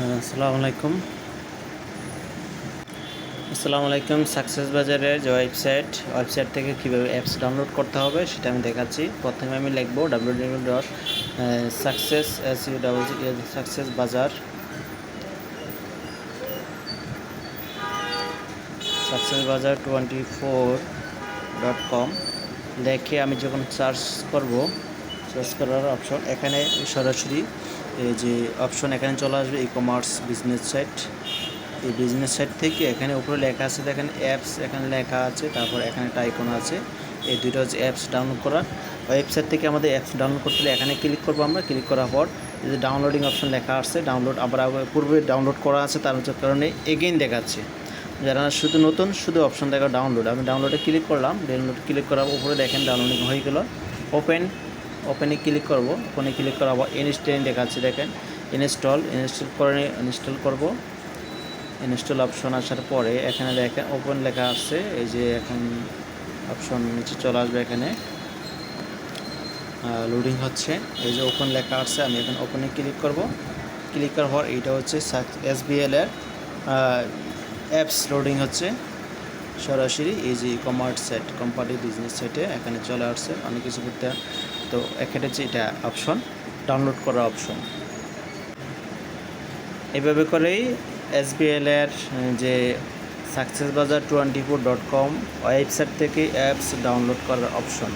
হ্যাঁ, আসসালামু আলাইকুম। আসসালামু আলাইকুম সাকসেস বাজারের যে ওয়েবসাইট ওয়েবসাইট থেকে কীভাবে অ্যাপস ডাউনলোড করতে হবে সেটা আমি দেখাচ্ছি। প্রথমে আমি লিখব W W dot success S U double success Bazaar. Success Bazaar twenty four dot com দেখে আমি যখন সার্চ করব সার্চ করার অপশন এখানে সরাসরি যে অপশন এখানে চলে আসবে ই কমার্স বিজনেস সাইট এই বিজনেস সাইট থেকে এখানে উপরে লেখা আছে, দেখেন অ্যাপস এখানে লেখা আছে, তারপর এখানে একটা আইকন আছে। এই দুটো হচ্ছে অ্যাপস ডাউনলোড করার। ওয়েবসাইট থেকে আমাদের অ্যাপস ডাউনলোড করতে হলে এখানে ক্লিক করব আমরা। ক্লিক করার পর যে ডাউনলোডিং অপশন লেখা আসছে ডাউনলোড আবার পূর্বে ডাউনলোড করা আছে, তার কারণে এগেইন দেখাচ্ছে। যারা শুধু নতুন, শুধু অপশন দেখা ডাউনলোড আমি ডাউনলোডে ক্লিক করলাম ডাউনলোড ক্লিক করার উপরে দেখেন ডাউনলোডিং হয়ে গেল। ওপেন ওপেনে ক্লিক করব। ওপেনে ক্লিক করার পর ইনস্টল দেখাচ্ছে, দেখেন। ইনস্টল ইনস্টল করে ইনস্টল করব। ইনস্টল অপশন আসার পরে এখানে দেখেন ওপেন লেখা আসছে এই যে এখন অপশন নিচে চলে আসবে এখানে। লোডিং হচ্ছে। এই যে ওপেন লেখা আসছে আমি এখন ওপেনে ক্লিক করব। ক্লিক করার পর এইটা হচ্ছে এস বিএল এর অ্যাপস লোডিং হচ্ছে। সরাসরি এই যে কমার্স সেট কোম্পানি বিজনেস সেটে এখানে চলে আসছে, অনেক কিছু করতে। তো এখানে যে এটা অপশন ডাউনলোড করার অপশন এভাবে করেই এসবিএল এর যে success Bazaar twenty four dot com website থেকে অ্যাপস ডাউনলোড করার অপশন